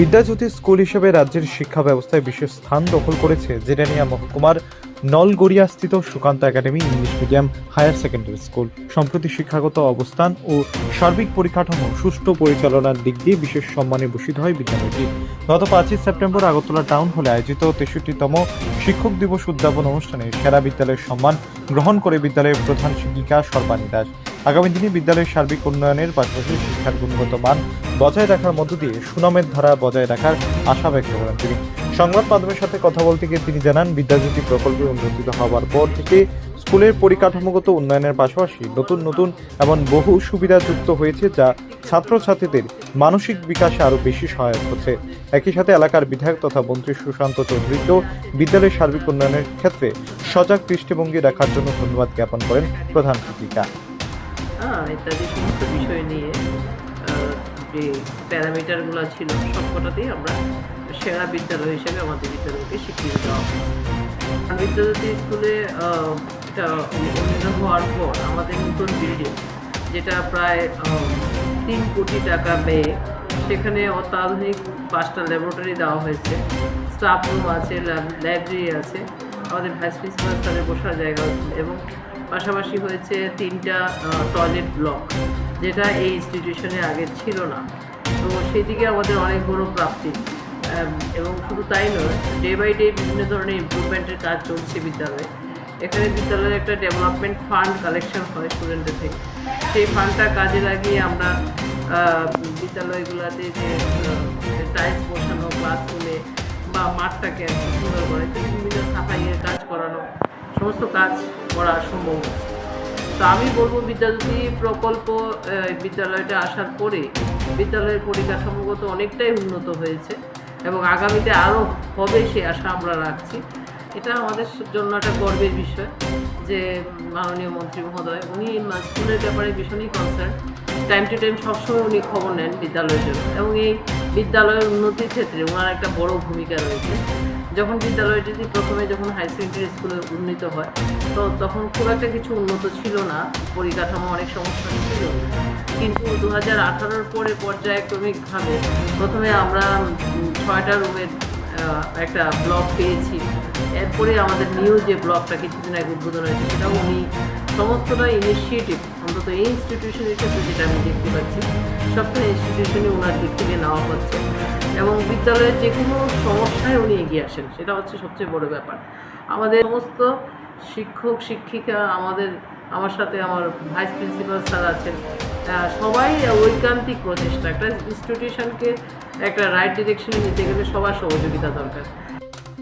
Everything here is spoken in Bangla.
বিদ্যাজ্যোতি স্কুল হিসেবে রাজ্যের শিক্ষা ব্যবস্থায় বিশেষ স্থান দখল করেছে জেডানিয়া মহকুমার নলগড়িয়াস্থিত Sukanta academy English medium higher secondary school. সম্প্রতি শিক্ষাগত অবস্থান ও সার্বিক পরিকাঠামো, সুষ্ঠু পরিচালনার দিক দিয়ে বিশেষ সম্মানে ভূষিত হয় বিদ্যালয়টি। গত পাঁচই সেপ্টেম্বর আগরতলা টাউন হলে আয়োজিত তেষট্টিতম শিক্ষক দিবস উদযাপন অনুষ্ঠানে সেরা বিদ্যালয়ের সম্মান গ্রহণ করে বিদ্যালয়ের প্রধান শিক্ষিকা সর্বাণী দাস। আগামী দিনে বিদ্যালয়ের সার্বিক উন্নয়নের পাশাপাশি শিক্ষার গুণগত মান বজায় রাখার মধ্য দিয়ে সুনামের ধারা বজায় রাখার আশা ব্যক্ত করেন তিনি। সংবাদ মাধ্যমের সাথে কথা বলতে গিয়ে তিনি জানান, বিদ্যাজ্যোতি প্রকল্পে উন্নতিত হওয়ার পর থেকে স্কুলের পরিকাঠামোগত উন্নয়নের পাশাপাশি নতুন নতুন এমন বহু সুবিধা যুক্ত হয়েছে যা ছাত্রছাত্রীদের মানসিক বিকাশে আরও বেশি সহায়ক হচ্ছে। একই সাথে এলাকার বিধায়ক তথা মন্ত্রী সুশান্ত চৌধুরীকেও বিদ্যালয়ের সার্বিক উন্নয়নের ক্ষেত্রে সজাগ দৃষ্টিভঙ্গি রাখার জন্য ধন্যবাদ জ্ঞাপন করেন প্রধান শিক্ষিকা। ইত্যাদি সমস্ত বিষয় নিয়ে যে প্যারামিটারগুলো ছিল, সবকটাতেই আমরা সেরা বিদ্যালয় হিসেবে আমাদের বিদ্যালয়কে স্বীকৃতি দেওয়া আর স্কুলে এটা হওয়ার পর আমাদের নতুন বিল্ডিং যেটা প্রায় তিন কোটি টাকা ব্যয়ে, সেখানে অত্যাধুনিক পাঁচটা ল্যাবরেটরি দেওয়া হয়েছে। স্টাফ রুম আছে লাইব্রেরি আছে, আমাদের ভাইস প্রিন্সিপাল স্যারের বসার জায়গা এবং পাশাপাশি হয়েছে তিনটা টয়লেট ব্লক যেটা এই ইনস্টিটিউশনে আগে ছিল না। তো সেদিকে আমাদের অনেক বড় প্রাপ্তি। এবং শুধু তাই নয় ডে বাই ডে বিভিন্ন ধরনের ইমপ্রুভমেন্টের কাজ চলছে বিদ্যালয়ে। এখানে বিদ্যালয়ের একটা ডেভেলপমেন্ট ফান্ড কালেকশন হয় স্টুডেন্টদের থেকে। সেই ফান্ডটা কাজে লাগিয়ে আমরা বিদ্যালয়গুলোতে যে টাইলস বসানো ক্লাসরুমে বা মাঠটাকে সুন্দর করে বিভিন্ন সাফাইয়ের কাজ করানো। সমস্ত কাজ করা সম্ভব হচ্ছে। তো আমি বলব বিদ্যাজ্যোতি প্রকল্প বিদ্যালয়টা আসার পরে বিদ্যালয়ের পরিকাঠামোগত অনেকটাই উন্নত হয়েছে এবং আগামীতে আরও হবে সে আশা আমরা রাখছি। এটা আমাদের জন্য একটা গর্বের বিষয় যে মাননীয় মন্ত্রী মহোদয়, উনি স্কুলের ব্যাপারে ভীষণই কনসার্ন টাইম টু টাইম সবসময় উনি খবর নেন বিদ্যালয়ের জন্য এবং এই বিদ্যালয়ের উন্নতির ক্ষেত্রে ওনার একটা বড় ভূমিকা রয়েছে। যখন বিদ্যালয়টি প্রথমে যখন হাই সেকেন্ডারি স্কুলে উন্নীত হয়, তো তখন খুব একটা কিছু উন্নত ছিল না, পরিকাঠামো অনেক সমস্যা ছিল। কিন্তু দু হাজার আঠারোর পরে পর্যায়ক্রমিকভাবে প্রথমে আমরা ছয়টা রুমের একটা ব্লক পেয়েছি। এরপরে আমাদের নিউ যে ব্লকটা কিছুদিন আগে উদ্বোধন হয়েছে, সেটাও উনি সমস্তটা ইনিশিয়েটিভ অন্তত এই ইনস্টিটিউশনের ক্ষেত্রে যেটা আমি দেখতে পাচ্ছি, সবটা ইনস্টিটিউশনে ওনার দিক থেকে নেওয়া হচ্ছে। এবং বিদ্যালয়ের যে কোনো সমস্যায় উনি এগিয়ে আসেন, সেটা হচ্ছে সবচেয়ে বড় ব্যাপার। আমাদের সমস্ত শিক্ষক, শিক্ষিকা আমাদের, আমার সাথে আমার ভাইস প্রিন্সিপাল স্যার আছেন সবাই ঐকান্তিক প্রচেষ্টা। একটা ইনস্টিটিউশনকে একটা রাইট ডিরেকশনে নিতে গেলে সবার সহযোগিতা দরকার।